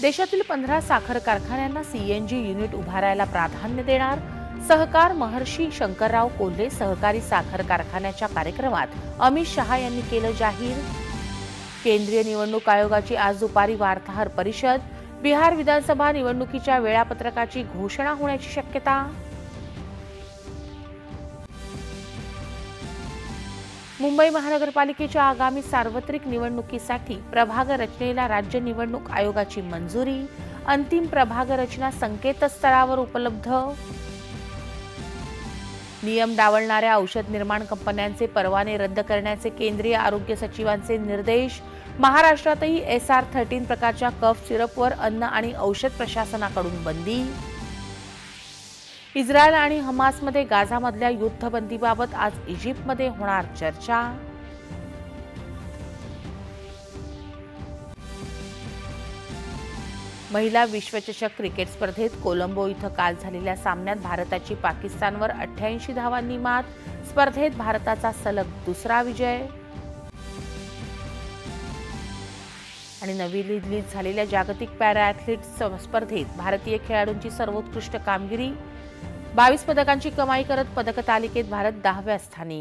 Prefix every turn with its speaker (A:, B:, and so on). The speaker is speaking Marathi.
A: देशातील पंधरा साखर कारखान्यांना सीएनजी युनिट उभारायला प्राधान्य देणार. सहकार महर्षी शंकरराव कोल्हे सहकारी साखर कारखान्याच्या कार्यक्रमात अमित शहा यांनी केलं जाहीर. केंद्रीय निवडणूक आयोगाची आज दुपारी वार्ताहर परिषद. बिहार विधानसभा निवडणुकीच्या वेळापत्रकाची घोषणा होण्याची शक्यता मुंबई महानगरपालिकेच्या आगामी सार्वत्रिक निवडणुकीसाठी प्रभाग रचनेला राज्य निवडणूक आयोगाची मंजुरी अंतिम प्रभाग रचना संकेतस्थळावर उपलब्ध. नियम डावलणाऱ्या औषध निर्माण कंपन्यांचे परवाने रद्द करण्याचे केंद्रीय आरोग्य सचिवांचे निर्देश. महाराष्ट्रातही एस आर थर्टीन प्रकारच्या कफ सिरपवर अन्न आणि औषध प्रशासनाकडून बंदी. इस्रायल आणि हमासमध्ये गाझामधल्या युद्धबंदीबाबत आज इजिप्तमध्ये होणार चर्चा. महिला विश्वचषक क्रिकेट स्पर्धेत कोलंबो इथं काल झालेल्या सामन्यात भारताची पाकिस्तानवर अठ्ठ्याऐंशी धावांनी मात. स्पर्धेत भारताचा सलग दुसरा विजय. आणि नवी दिल्लीत झालेल्या जागतिक पॅरा ॲथलीट स्पर्धेत भारतीय खेळाडूंची सर्वोत्कृष्ट कामगिरी. बावीस पदकांची कमाई करत पदक तालिकेत भारत दहाव्या स्थानी.